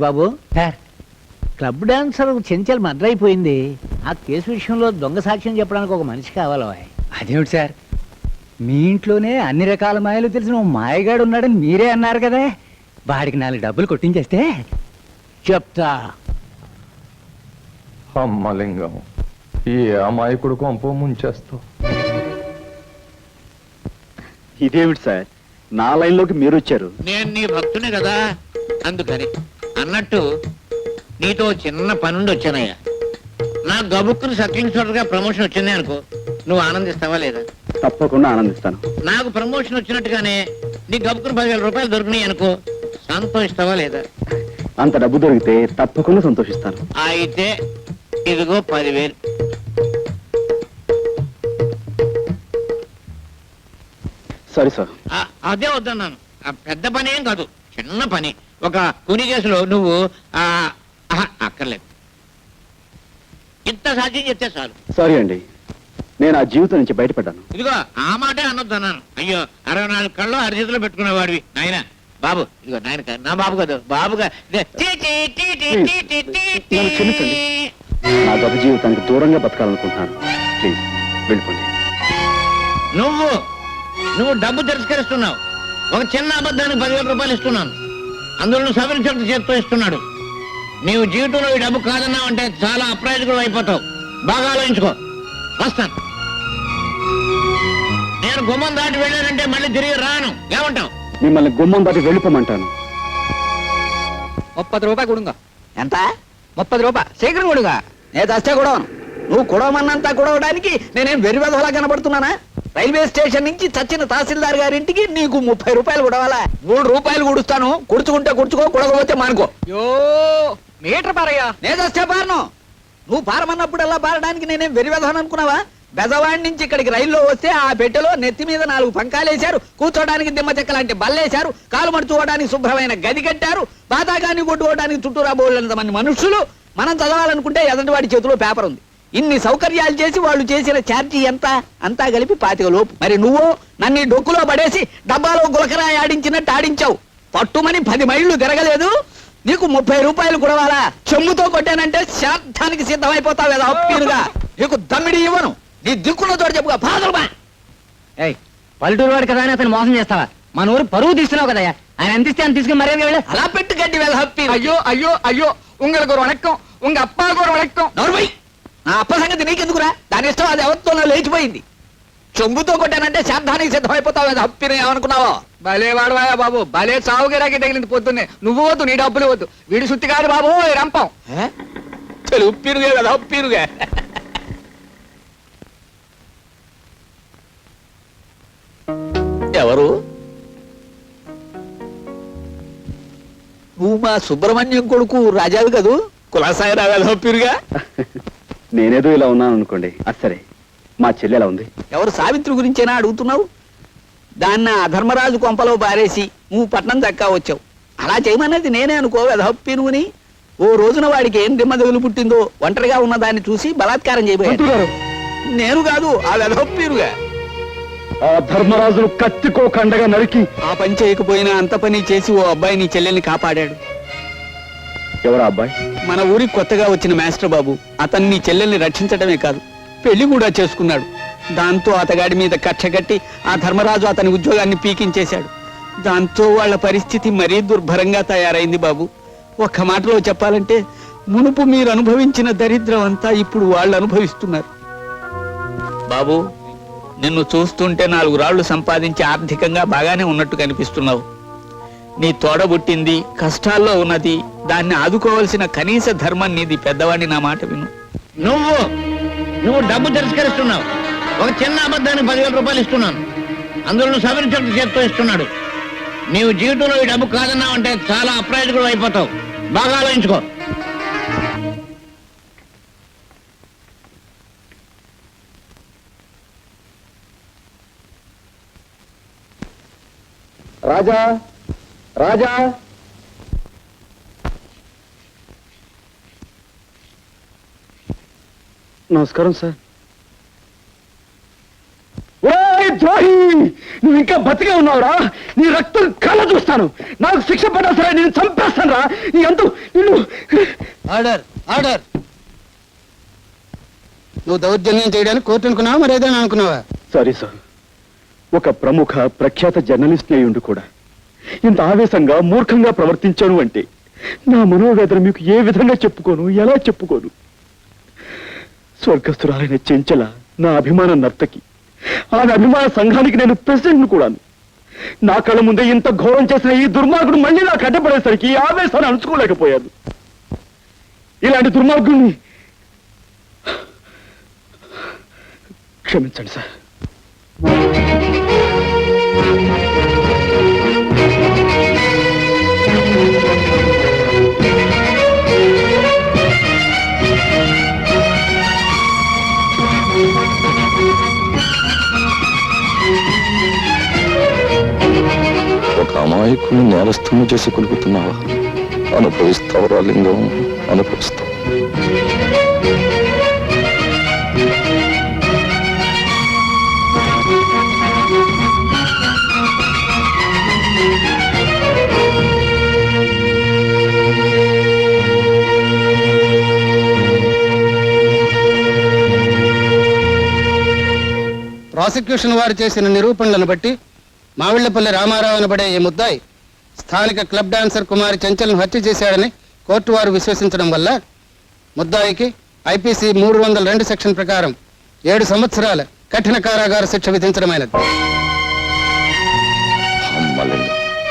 బాబు sir. Club dancer Chanchal murder అయిపోయింది. ఆ case విషయంలో దొంగ సాక్ష్యం చెప్పడానికి ఒక మనిషి కావాలి. అదేమిటి సార్? మీ ఇంట్లోనే అన్ని రకాల మాయలు తెలిసిన ఓ మాయగాడు ఉన్నాడని మీరే అన్నారు కదా. వాడికి నాలుగు డబ్బులు కొట్టించేస్తే? చెప్తా. అమ్మలింగం ఈ అమాయకుడు కొంప ముంచేస్తావు ఇదేమిటి సార్? నా లైన్లోకి మీరు వచ్చారు నేను నీ భక్తునే కదా అందుకని. అన్నట్టు నీతో చిన్న పనుండి వచ్చానయ్యా. నా గబుక్కుని ఇన్స్పెక్టర్గా ప్రమోషన్ వచ్చింది అనుకో నువ్వు ఆనందిస్తావా లేదా? తప్పకుండా ఆనందిస్తాను. నాకు ప్రమోషన్ వచ్చినట్టుగానే నీ గబుక్కుని పదివేల రూపాయలు దొరికినాయి అనుకో సంతోషిస్తావా లేదా? అంత డబ్బు దొరికితే తప్పకుండా సంతోషిస్తాను. అయితే ఇదిగో పదివేలు. సరే సార్. అదే వద్దన్నాను. పెద్ద పని ఏం కాదు. చిన్న పని. ఒక కూని కేసులో నువ్వు అక్కర్లేదు. ఇంత సాధ్యం చెప్తే చాలు. సారీ అండి. నేను ఆ జీవితం నుంచి బయటపడ్డాను. ఇదిగో ఆ మాటే అనొద్దు అన్నాను. అయ్యో అరవై నాలుగు కళ్ళు అరిచేతిలో పెట్టుకునేవాడివి నాయన బాబు ఇదిగో నాయన నా బాబు కాదు బాబుగా నన్ను గత జీవితానికి దూరంగా బతకాలనుకుంటున్నాను. ప్లీజ్ వెళ్ళిపోండి. నువ్వు నువ్వు డబ్బు తిరస్కరిస్తున్నావు. ఒక చిన్న అబద్ధానికి పదివేల రూపాయలు ఇస్తున్నాను. అందులో నువ్వు సవరించడం చేత్తో ఇస్తున్నాడు. నీవు జీవితంలో ఈ డబ్బు కాదన్నావు అంటే చాలా అప్రయోజకుడు అయిపోతావు. బాగా ఆలోచించుకో. వస్తాను. నేను గుమ్మం దాటి వెళ్ళానంటే మళ్ళీ తిరిగి రాను. ఏమంటావు? మిమ్మల్ని గుమ్మం దాటి వెళ్ళిపోమంటాను. ముప్పది రూపాయలు కొడుగా. ఎంత? ముప్పది రూపాయలు శీఘ్రం కొడుగా. నేను చస్తే కూడా నువ్వు కుడవమన్నంతా కుడవడానికి నేనేం వెరివెదవలా కనబడుతున్నానా? రైల్వే స్టేషన్ నుంచి చచ్చిన తహసీల్దార్ గారింటికి నీకు ముప్పై రూపాయలు కుడవాలా మూడు రూపాయలు కుడుస్తాను కుడుచుకుంటే కుడుచుకో కుడకపోతే మానుకో. యో మీటర్ పారయ్యా. నేను చస్తే పారను నువ్వు పారమన్నప్పుడల్లా పారడానికి నేనేం వెరివెదవని అనుకున్నావా? బెజవాడి నుంచి ఇక్కడికి రైల్లో వస్తే ఆ పెట్టెలో నెత్తి మీద నాలుగు పంకాలేశారు కూర్చోడానికి దిమ్మ చెక్క లాంటి బల్లేశారు కాలు మడుచుకోవడానికి శుభ్రమైన గది కట్టారు. బాతాగాన్ని కొట్టుకోవడానికి చుట్టూరా బోళ్ళంత మంది మనుషులు? మనం చదవాలనుకుంటే ఎదంటి వాడి చేతిలో పేపర్ ఉంది. ఇన్ని సౌకర్యాలు చేసి వాళ్ళు చేసిన ఛార్జీ ఎంత? అంతా కలిపి పాతిక లోపు. మరి నువ్వు నన్ను డొక్కులో పడేసి డబ్బాలో గులకరాయి ఆడించినట్టు ఆడించావు. పట్టుమని పది మైళ్ళు తిరగలేదు. నీకు ముప్పై రూపాయలు కూడవాలా? చెమ్ముతో కొట్టానంటే శాంతానికి సిద్ధమైపోతావు కదా అప్పీరుగా నీకు దమ్మిడి ఇవ్వను. నీ దిక్కులో తోడు చెప్పుగా బాధలు బా ఏయ్ పల్లెటూరు వాడు కదా అతను మోసం చేస్తావా? మన ఊరు పరువు తీస్తున్నావు కదా ఆయన అందిస్తే అని తీసుకుని మర్యాద అలా పెట్టు గడ్డి వెళ్ళ అయ్యో అయ్యో అయ్యో ఉంగలకు వణక్కం. ఉంగ అప్పాకు వణక్కం. నరువై నా అప్ప సంగతి నీకెందుకురా? దాని ఇష్టం అది ఎవరితోనో లేచిపోయింది. చెంబుతో కొట్టానంటే శార్థానికి సిద్ధమైపోతావు హప్పిని ఏమనుకున్నావో? భలే వాడవాయా బాబు భలే సావుగిరాకి తగిలింది పొద్దున్నే. నువ్వు వద్దు నీ డబ్బులు వద్దు. వీడి సుత్తి కాదు బాబు రంపం. తెలుగు పిరుగే కదా హప్పిరుగే ఎవరు? నువ్వు మా సుబ్రహ్మణ్యం కొడుకు రాజావి కదూ? కులాసాయి రావాలి హప్పిరుగా నేనేదో ఇలా ఉన్నాను అనుకోండి. అది సరే. మా చెల్లి ఎలా ఉంది? ఎవరు సావిత్రి గురించేనా అడుగుతున్నావు? దాన్న అధర్మరాజు కొంపలో బారేసి నువ్వు పట్నం దక్కా వచ్చావు. అలా చేయమన్నది నేనే అనుకో వెధప్పి నువ్వుని. ఓ రోజున వాడికి ఏం దిమ్మదగులు పుట్టిందో ఒంటరిగా ఉన్న దాన్ని చూసి బలాత్కారం చేయబోయాడు. గారు నేను కాదు ఆ వెధప్పీరుగా ఆ ధర్మరాజును కత్తికో కండగా నరికి ఆ పని చేయకపోయినా అంత పని చేసి ఓ అబ్బాయి నీ చెల్లెల్ని కాపాడాడు. ఎవరా అబ్బాయి? మన ఊరికి కొత్తగా వచ్చిన మాస్టర్ బాబు అతన్ని చెల్లెల్ని రక్షించడమే కాదు పెళ్ళి కూడా చేసుకున్నాడు. దాంతో అతగాడి మీద కక్ష కట్టి ఆ ధర్మరాజు అతని ఉద్యోగాన్ని పీకించేశాడు. దాంతో వాళ్ళ పరిస్థితి మరీ దుర్భరంగా తయారైంది బాబు. ఒక్క మాటలో చెప్పాలంటే మునుపు మీరు అనుభవించిన దరిద్రం అంతా ఇప్పుడు వాళ్ళు అనుభవిస్తున్నారు. బాబు నిన్ను చూస్తుంటే నాలుగు రాళ్ళు సంపాదించి ఆర్థికంగా బాగానే ఉన్నట్టు కనిపిస్తున్నావు. నీ తోడబుట్టింది కష్టాల్లో ఉన్నది దాన్ని ఆదుకోవాల్సిన కనీస ధర్మం నీది పెద్దవాడిని నా మాట విను. నువ్వు నువ్వు డబ్బు తిరస్కరిస్తున్నావు. ఒక చిన్న అబద్ధానికి పదివేల రూపాయలు ఇస్తున్నాను. అందులో సవరించడం చేత్తో ఇస్తున్నాడు. నీవు జీవితంలో ఈ డబ్బు కాదన్నావు అంటే చాలా అప్రయోజకుడు అయిపోతావు. బాగా ఆలోచించుకో. రాజా రాజా! నమస్కారం సార్. ద్రోహి! నువ్వు ఇంకా బతికి బ్రతికే ఉన్నావురా. నీ రక్తం కళ్ళ చూస్తాను. నాకు శిక్ష పడ్డా సరే నేను చంపేస్తాను రా నీ అంతు నిన్ను ఆర్డర్ ఆర్డర్. నువ్వు దౌర్జన్యం చేయడానికి కోర్టు అనుకున్నావా? మరి ఏదైనా అనుకున్నావా? Sorry sir. ఒక ప్రముఖ ప్రఖ్యాత జర్నలిస్ట్ అయి ఉండి కూడా. ఇంత ఆవేశంగా మూర్ఖంగా ప్రవర్తించాను అంటే నా మనోవేదన మీకు ఏ విధంగా చెప్పుకోను ఎలా చెప్పుకోను? స్వర్గస్థురాలైన చెంచల నా అభిమాన నర్తకి ఆమె అభిమాన సంఘానికి నేను ప్రెసిడెంట్ను కూడాను. నా కళ్ళ ముందే ఇంత ఘోరం చేసిన ఈ దుర్మార్గుడు మళ్ళీ నాకు అడ్డపడేసరికి ఆవేశాన్ని అణుచుకోలేకపోయాను ఇలాంటి దుర్మార్గుడిని క్షమించండి సార్. ఒక అమాయకుని చేసి కొలుపుతున్నావా? అనుభవిస్తావురా లింగం అనుభవిస్తావు. ప్రాసిక్యూషన్ వారు చేసిన నిరూపణలను బట్టి మావిళ్ళపల్లి రామారావు అనబడే ఈ ముద్దాయి స్థానిక క్లబ్ డాన్సర్ కుమారి చంచల్ను హత్య చేశాడని కోర్టు వారు విశ్వసించడం వల్ల ముద్దాయికి ఐపీసీ మూడు వందల రెండు సెక్షన్ ప్రకారం ఏడు సంవత్సరాల కఠిన కారాగార శిక్ష విధించడమైనది.